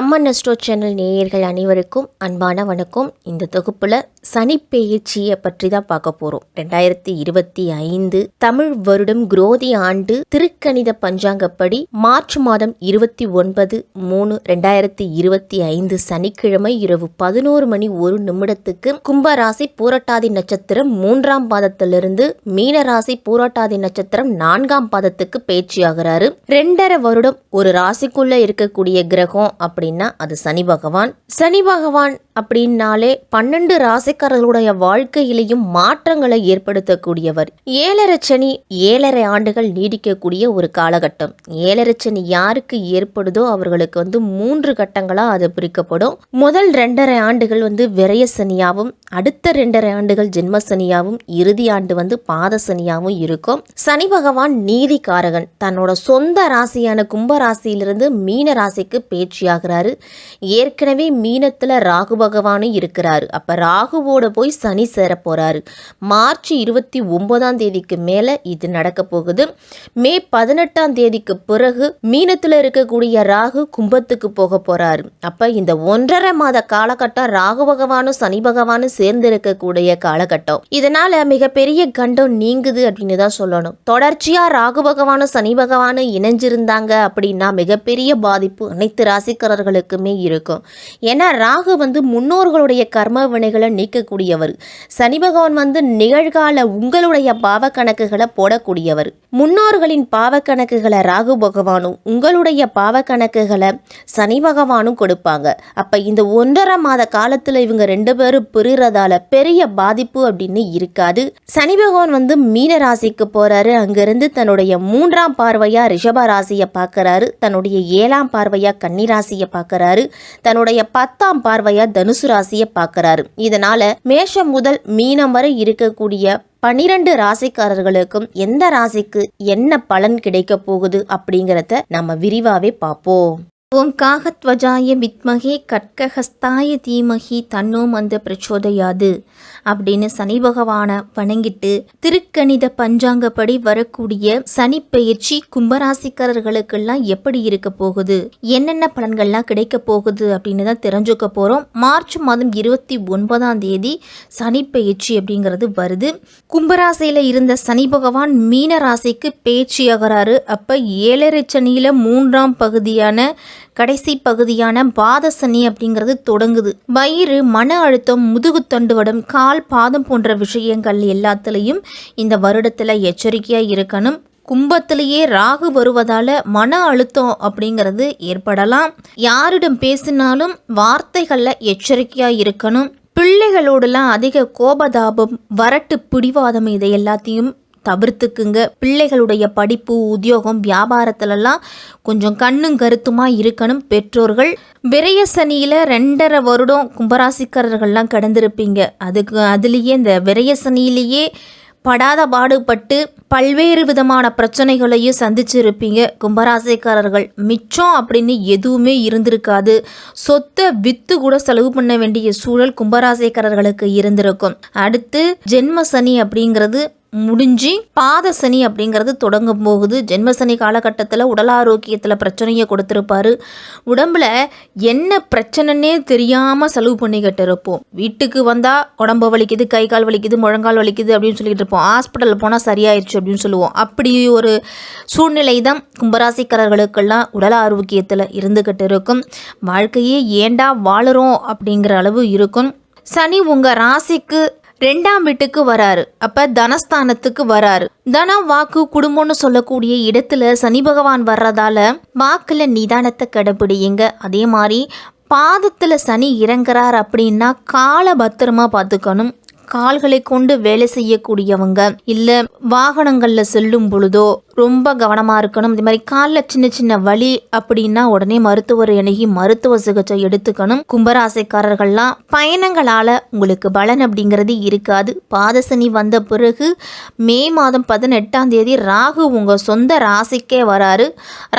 அம்மன் நெஸ்டோ channel நேயர்கள் அனைவருக்கும் அன்பான வணக்கம். இந்த தொகுப்புல சனிப்பெயர்ச்சியை பற்றி தான் பார்க்க போறோம். ரெண்டாயிரத்தி இருபத்தி ஐந்து தமிழ் வருடம் குரோதி ஆண்டு திருக்கணித பஞ்சாங்கப்படி மார்ச் மாதம் இருபத்தி ஒன்பது மூணு ரெண்டாயிரத்தி இருபத்தி ஐந்து சனிக்கிழமை இரவு பதினோரு மணி ஒரு நிமிடத்துக்கு கும்பராசி பூரட்டாதி நட்சத்திரம் மூன்றாம் பாதத்திலிருந்து மீனராசி பூரட்டாதி நட்சத்திரம் நான்காம் பாதத்துக்கு பேச்சியாகிறாரு ரெண்டரை வருடம் ஒரு ராசிக்குள்ள இருக்கக்கூடிய கிரகம் அப்படின்னா அது சனி பகவான். சனி பகவான் அப்படின்னாலே பன்னெண்டு ராசி ராசிக்காரர்களுடைய வாழ்க்கையிலையும் மாற்றங்களை ஏற்படுத்தக்கூடியவர். ஏழரை சனி ஏழரை ஆண்டுகள் நீடிக்கக்கூடிய ஒரு காலகட்டம். ஏழரை சனி யாருக்கு ஏற்படுதோ அவர்களுக்கு வந்து மூன்று கட்டங்களாக அது பிரிக்கப்படும். முதல் ரெண்டரை ஆண்டுகள் வந்து விரய சனியாகவும் அடுத்த ரெண்டரை ஆண்டுகள் ஜென்ம சனியாவும் இறுதி ஆண்டு வந்து பாத சனியாவும் இருக்கும். சனி பகவான் நீதிக்காரகன். தன்னோட சொந்த ராசியான கும்ப ராசியிலிருந்து மீன ராசிக்கு பேச்சியாகிறாரு. ஏற்கனவே மீனத்தில் ராகு பகவானும் இருக்கிறாரு. அப்போ ராகு ராகுவோட போய் சனி சேர போறாரு. மார்ச் இருபத்தி ஒன்பதாம் தேதிக்கு மேலே இது நடக்க போகுது. மே பதினெட்டாம் தேதிக்கு பிறகு மீனத்தில் இருக்கக்கூடிய ராகு கும்பத்துக்கு போக போறாரு. அப்போ இந்த ஒன்றரை மாத காலகட்டம் ராகு பகவானும் சனி பகவானும் சேர்ந்து இருக்கக்கூடிய காலகட்டம். இதனால் மிகப்பெரிய கண்டம் நீங்குது அப்படின்னு தான் சொல்லணும். தொடர்ச்சியாக ராகு பகவானும் சனி பகவானும் இணைஞ்சிருந்தாங்க அப்படின்னா மிகப்பெரிய பாதிப்பு அனைத்து ராசிக்காரர்களுக்குமே இருக்கும். ஏன்னா ராகு வந்து முன்னோர்களுடைய கர்ம வினைகளை நீக்கக்கூடியவர் சனி பகவான் வந்து நிகழ்கால உங்களுடைய பாவ கணக்குகளை போடக்கூடியவர். முன்னோர்களின் பாவ கணக்குகளை ராகு பகவானும் உங்களுடைய பாவ கணக்குகளை சனி பகவானும் கொடுப்பாங்க. அப்ப இந்த ஒன்றரை மாத காலத்துல இவங்க ரெண்டு பேரும் பிரிறதால பெரிய பாதிப்பு அப்படின்னு இருக்காது. சனி பகவான் வந்து மீன ராசிக்கு போறாரு. அங்கிருந்து தன்னுடைய மூன்றாம் பார்வையா ரிஷப ராசியை பார்க்கறாரு. தன்னுடைய ஏழாம் பார்வையா கன்னி ராசியை பார்க்கறாரு. தன்னுடைய பத்தாம் பார்வையா தனுசு ராசியை பார்க்கறாரு. இதனால மேஷம் முதல் மீனம் வரை இருக்கக்கூடிய பனிரெண்டு ராசிக்காரர்களுக்கும் எந்த ராசிக்கு என்ன பலன் கிடைக்க போகுது அப்படிங்கிறத நம்ம விரிவாவே பார்ப்போம். ஓம் காகத்வஜாய வித்மகே கட்கஹஸ்தாய தீமகி தன்னோ மந்த பிரச்சோதயாது அப்படின்னு சனி பகவானை வணங்கிட்டு திருக்கணித பஞ்சாங்கப்படி வரக்கூடிய சனி பெயர்ச்சி கும்பராசிக்காரர்களுக்கெல்லாம் எப்படி இருக்க போகுது? என்னென்ன பலன்கள்லாம் கிடைக்க போகுது அப்படின்னு தான் தெரிஞ்சுக்க போகிறோம் மார்ச் மாதம் இருபத்தி ஒன்பதாம் தேதி சனி பெயர்ச்சி அப்படிங்கிறது வருது. கும்பராசியில் இருந்த சனி பகவான் மீன ராசிக்கு பேச்சியாகிறாரு அப்போ ஏழரை சனியில் மூன்றாம் பகுதியான கடைசி பகுதியான பாதசனி அப்படிங்கிறது தொடங்குது. வயிறு மன அழுத்தம் முதுகுத்தண்டுவடம் கால் பாதம் போன்ற விஷயங்கள் எல்லாத்துலேயும் இந்த வருடத்தில் எச்சரிக்கையாக இருக்கணும். கும்பத்திலேயே ராகு வருவதால மன அழுத்தம் அப்படிங்கிறது ஏற்படலாம். யாரிடம் பேசினாலும் வார்த்தைகளில் எச்சரிக்கையாக இருக்கணும். பிள்ளைகளோடலாம் அதிக கோபதாபம் வரட்டு பிடிவாதம் இதை எல்லாத்தையும் தவிர்த்துக்குங்க. பிள்ளைகளுடைய படிப்பு உத்தியோகம் வியாபாரத்திலலாம் கொஞ்சம் கண்ணும் கருத்துமாக இருக்கணும் பெற்றோர்கள். விரைய சனியில் ரெண்டரை வருடம் கும்பராசிக்காரர்கள்லாம் கடந்திருப்பீங்க. அதுக்கு அதுலேயே இந்த விரைய சனியிலேயே படாத பாடுபட்டு பல்வேறு விதமான பிரச்சனைகளையும் சந்திச்சிருப்பீங்க கும்பராசிக்காரர்கள். மிச்சம் அப்படின்னு எதுவுமே இருந்திருக்காது. சொத்தை வித்து கூட செலவு பண்ண வேண்டிய சூழல் கும்பராசிக்காரர்களுக்கு இருந்திருக்கும். அடுத்து ஜென்ம சனி அப்படிங்கிறது முடிஞ்சு பாத சனி அப்படிங்கிறது தொடங்கும் போகுது. ஜென்மசனி காலகட்டத்தில் உடல் ஆரோக்கியத்தில் பிரச்சனையை கொடுத்துருப்பாரு. உடம்புல என்ன பிரச்சனைன்னே தெரியாமல் செலவு பண்ணிக்கிட்டு இருப்போம். வீட்டுக்கு வந்தால் உடம்பு வலிக்குது கை கால் வலிக்குது முழங்கால் வலிக்குது அப்படின்னு சொல்லிட்டு இருப்போம். ஹாஸ்பிட்டல் போனால் சரியாயிடுச்சு அப்படின்னு சொல்லுவோம். அப்படி ஒரு சூழ்நிலை தான் கும்பராசிக்காரர்களுக்கெல்லாம் உடல் ஆரோக்கியத்தில் இருந்துக்கிட்டு இருக்கும். வாழ்க்கையே ஏண்டா வாழுறோம் அப்படிங்கிற அளவு இருக்கும். சனி உங்கள் ராசிக்கு ரெண்டாம் வீட்டுக்கு வராரு. அப்ப தனஸ்தானத்துக்கு வராரு. தனம் வாக்கு குடும்பம்னு சொல்லக்கூடிய இடத்துல சனி பகவான் வர்றதால வாக்குல நிதானத்தை கடைபிடிங்க அதே மாதிரி பாதத்துல சனி இறங்குறார் அப்படின்னா காலை பத்திரமா பார்த்துக்கணும். கால்களை கொண்டு வேலை செய்யக்கூடியவங்க. இல்லை வாகனங்களில் செல்லும் பொழுதோ ரொம்ப கவனமாக இருக்கணும். இது மாதிரி காலில் சின்ன சின்ன வலி அப்படின்னா உடனே மருத்துவர் அணுகி மருத்துவ சிகிச்சை எடுத்துக்கணும். கும்பராசைக்காரர்கள்லாம் பயணங்களால் உங்களுக்கு பலன் அப்படிங்கிறது இருக்காது. பாதசனி வந்த பிறகு மே மாதம் பதினெட்டாம் தேதி ராகு உங்கள் சொந்த ராசிக்கே வராரு.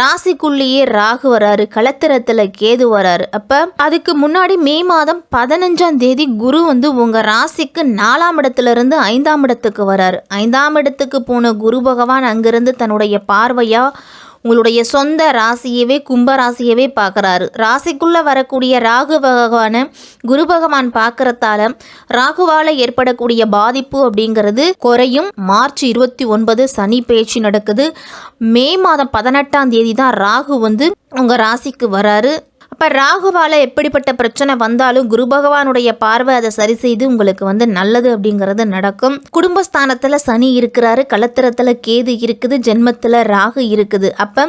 ராசிக்குள்ளேயே ராகு வராரு களத்திரத்தில் கேது வராரு. அப்போ அதுக்கு முன்னாடி மே மாதம் பதினஞ்சாம் தேதி குரு வந்து உங்கள் ராசிக்கு நாலாம் இடத்துலேருந்து ஐந்தாம் இடத்துக்கு வராரு. ஐந்தாம் இடத்துக்கு போன குரு பகவான் அங்கிருந்து தன்னுடைய பார்வையாக உங்களுடைய சொந்த ராசியவே கும்ப ராசியவே பார்க்குறாரு. ராசிக்குள்ளே வரக்கூடிய ராகு பகவானை குரு பகவான் பார்க்குறதால ராகுவால் ஏற்படக்கூடிய பாதிப்பு அப்படிங்கிறது குறையும். மார்ச் இருபத்தி ஒன்பது சனி பேச்சு நடக்குது. மே மாதம் பதினெட்டாம் தேதி தான் ராகு வந்து உங்கள் ராசிக்கு வராரு. அப்போ ராகுவால் எப்படிப்பட்ட பிரச்சனை வந்தாலும் குரு பகவானுடைய பார்வை அதை சரி செய்து உங்களுக்கு வந்து நல்லது அப்படிங்கிறது நடக்கும். குடும்பஸ்தானத்தில் சனி இருக்கிறாரு கலத்திரத்தில் கேது இருக்குது ஜென்மத்தில் ராகு இருக்குது. அப்போ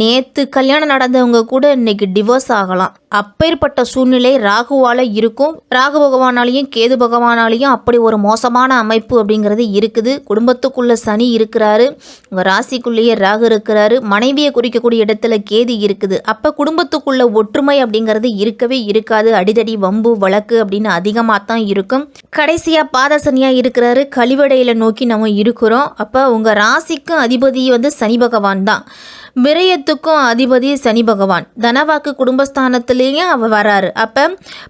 நேற்று கல்யாணம் நடந்தவங்க கூட இன்னைக்கு டிவோர்ஸ் ஆகலாம். அப்பேற்பட்ட சூழ்நிலை ராகுவால் இருக்கும். ராகு பகவானாலையும் கேது பகவானாலையும் அப்படி ஒரு மோசமான அமைப்பு அப்படிங்கிறது இருக்குது. குடும்பத்துக்குள்ளே சனி இருக்கிறாரு. உங்கள் ராசிக்குள்ளேயே ராகு இருக்கிறாரு. மனைவியை குறிக்கக்கூடிய இடத்துல கேது இருக்குது. அப்போ குடும்பத்துக்குள்ள ஒற்றுமை அப்படிங்கிறது இருக்கவே இருக்காது. அடிதடி வம்பு வழக்கு அப்படின்னு அதிகமாக தான் இருக்கும். கடைசியாக பாதசனியாக இருக்கிறாரு. கழிவடையில் நோக்கி நம்ம இருக்கிறோம். அப்போ உங்கள் ராசிக்கும் அதிபதி வந்து சனி பகவான் தான். விரயத்துக்கும் அதிபதி சனி பகவான். தனவாக்கு குடும்பஸ்தானத்துலேயும் அவர் வராரு. அப்போ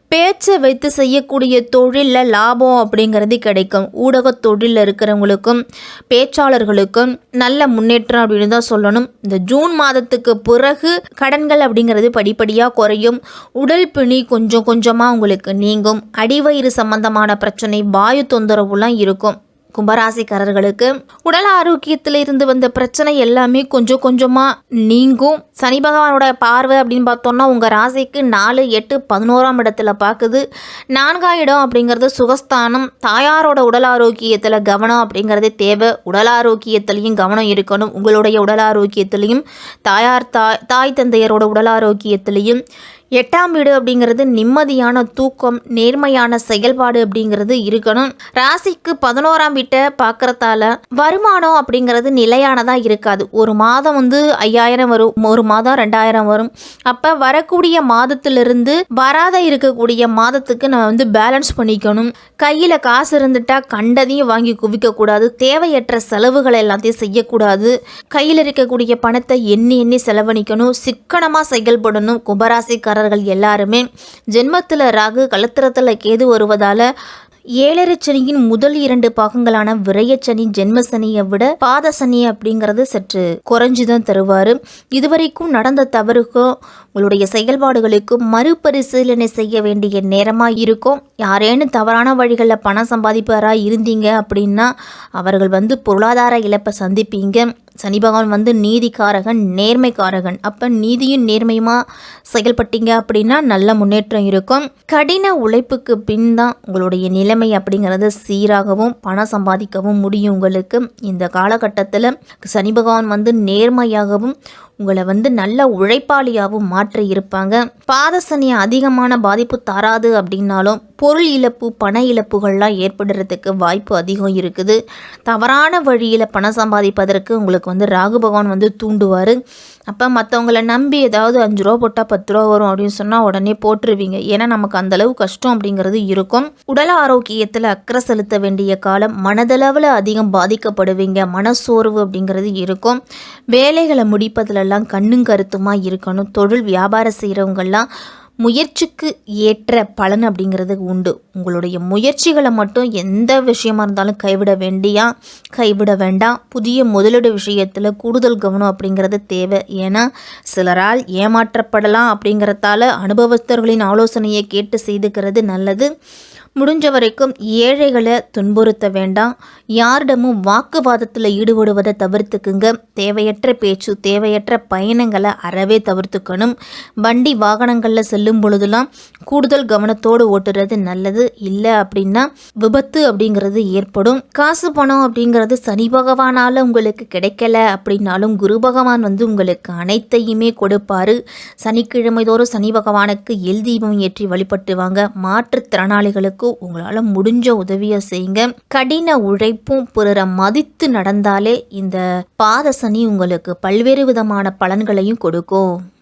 பேச்சை வைத்து செய்யக்கூடிய தொழிலில் லாபம் அப்படிங்கிறது கிடைக்கும். ஊடக தொழிலில் இருக்கிறவங்களுக்கும் பேச்சாளர்களுக்கும் நல்ல முன்னேற்றம் அப்படின்னு தான் சொல்லணும். இந்த ஜூன் மாதத்துக்கு பிறகு கடன்கள் அப்படிங்கிறது படிப்படியாக குறையும். உடல் பிணி கொஞ்சம் கொஞ்சமாக உங்களுக்கு நீங்கும். அடிவயிறு சம்பந்தமான பிரச்சனை வாயு தொந்தரவுலாம் இருக்கும். கும்பராசிக்காரர்களுக்கு உடல் ஆரோக்கியத்தில் இருந்து வந்த பிரச்சனை எல்லாமே கொஞ்சம் கொஞ்சமாக நீங்கும். சனி பகவானோட பார்வை அப்படின்னு பார்த்தோம்னா உங்கள் ராசிக்கு நாலு எட்டு பதினோராம் இடத்துல பார்க்குது. நான்காம் இடம் அப்படிங்கிறது சுகஸ்தானம். தாயாரோட உடல் ஆரோக்கியத்தில் கவனம் அப்படிங்கிறதே தேவை. உடல் ஆரோக்கியத்துலேயும் கவனம் இருக்கணும். உங்களுடைய உடல் ஆரோக்கியத்துலேயும் தாயார் தாய் தாய் தந்தையரோட உடல் ஆரோக்கியத்துலேயும் எட்டாம் வீடு அப்படிங்கிறது நிம்மதியான தூக்கம் நேர்மையான செயல்பாடு அப்படிங்கிறது இருக்கணும். ராசிக்கு பதினோராம் வீட்டை பார்க்கறதால வருமானம் அப்படிங்கிறது நிலையானதாக இருக்காது. ஒரு மாதம் வந்து ஐயாயிரம் வரும் ஒரு மாதம் ரெண்டாயிரம் வரும். அப்போ வரக்கூடிய மாதத்திலிருந்து வராத இருக்கக்கூடிய மாதத்துக்கு நம்ம வந்து பேலன்ஸ் பண்ணிக்கணும். கையில் காசு இருந்துட்டா கண்டதையும் வாங்கி குவிக்கக்கூடாது தேவையற்ற செலவுகளை எல்லாத்தையும் செய்யக்கூடாது. கையில் இருக்கக்கூடிய பணத்தை எண்ணி எண்ணி செலவழிக்கணும். சிக்கனமாக செயல்படணும். ராசிக்காரர்கள் எல்லாருமே ஜென்மத்தில் ராகு கலத்திரத்தில் கேது வருவதால் ஏழரை சனியின் முதல் இரண்டு பாகங்களான விரயச்சனி ஜென்மசனியை விட பாத சனி அப்படிங்கிறது சற்று குறைஞ்சுதான் தருவார். இதுவரைக்கும் நடந்த தவறுக்கும் உங்களுடைய செயல்பாடுகளுக்கும் மறுபரிசீலனை செய்ய வேண்டிய நேரமாக இருக்கும். யாரேனும் தவறான வழிகளில் பணம் சம்பாதிப்பாராக இருந்தீங்க அப்படின்னா அவர்கள் வந்து பொருளாதார இழப்பை சந்திப்பீங்க. சனி பகவான் வந்து நீதிக்காரகன் நேர்மைக்காரகன். அப்போ நீதியும் நேர்மையுமா செயல்பட்டீங்க அப்படின்னா நல்ல முன்னேற்றம் இருக்கும். கடின உழைப்புக்கு பின் தான் உங்களுடைய நிலைமை அப்படிங்கிறது சீராகவும் பணம் சம்பாதிக்கவும் முடியும் உங்களுக்கு. இந்த காலகட்டத்தில் சனி பகவான் வந்து நேர்மையாகவும் உங்களை வந்து நல்ல உழைப்பாளியாகவும் மாற்றி இருப்பாங்க. பாதசனி அதிகமான பாதிப்பு தராது அப்படின்னாலும் பொருள் இழப்பு பண இழப்புகள்லாம் ஏற்படுறதுக்கு வாய்ப்பு அதிகம் இருக்குது. தவறான வழியில் பணம் சம்பாதிப்பதற்கு உங்களுக்கு வந்து ராகு பகவான் வந்து தூண்டுவார். அப்போ மற்றவங்கள நம்பி ஏதாவது அஞ்சு ரூபா போட்டால் பத்து ரூபா வரும் அப்படின்னு சொன்னால் உடனே போட்டுருவீங்க. ஏன்னா நமக்கு அந்தளவு கஷ்டம் அப்படிங்கிறது இருக்கும். உடல் ஆரோக்கியத்தில் அக்கறை செலுத்த வேண்டிய காலம் மனதளவில் அதிகம் பாதிக்கப்படுவீங்க. மனசோர்வு அப்படிங்கிறது இருக்கும். வேலைகளை முடிப்பதிலெல்லாம் கண்ணும் கருத்துமாக இருக்கணும். தொழில் வியாபாரம் செய்கிறவங்கெல்லாம் முயற்சிக்கு ஏற்ற பலன் அப்படிங்கிறது உண்டு. உங்களுடைய முயற்சிகளை மட்டும் எந்த விஷயமா இருந்தாலும் கைவிட வேண்டியா? கைவிட வேண்டாம் புதிய முதலீடு விஷயத்தில் கூடுதல் கவனம் அப்படிங்கிறது தேவை. ஏன்னா சிலரால் ஏமாற்றப்படலாம் அப்படிங்கிறதால அனுபவஸ்தர்களின் ஆலோசனையை கேட்டு செய்துக்கிறது நல்லது. முடிஞ்ச வரைக்கும் ஏழைகளை துன்புறுத்த வேண்டாம். யாரிடமும் வாக்குவாதத்தில் ஈடுபடுவதை தவிர்த்துக்குங்க. தேவையற்ற பேச்சு தேவையற்ற பயணங்களை அறவே தவிர்த்துக்கணும். வண்டி வாகனங்களில் செல்லும் பொழுதுலாம் கூடுதல் கவனத்தோடு ஓட்டுறது நல்லது. இல்லை அப்படின்னா விபத்து அப்படிங்கிறது ஏற்படும். காசு பணம் அப்படிங்கிறது சனி பகவானால் உங்களுக்கு கிடைக்கல அப்படின்னாலும் குரு பகவான் வந்து உங்களுக்கு அனைத்தையுமே கொடுப்பாரு. சனிக்கிழமை தோறும் சனி பகவானுக்கு எல் தீபம் ஏற்றி வழிபட்டு வாங்க மாற்றுத்திறனாளிகளுக்கு உங்களால் முடிஞ்ச உதவியை செய்யுங்க. கடின உழைப்பும் பிறரை மதித்து நடந்தாலே இந்த பாதசனி உங்களுக்கு பல்வேறு விதமான பலன்களையும் கொடுக்கும்.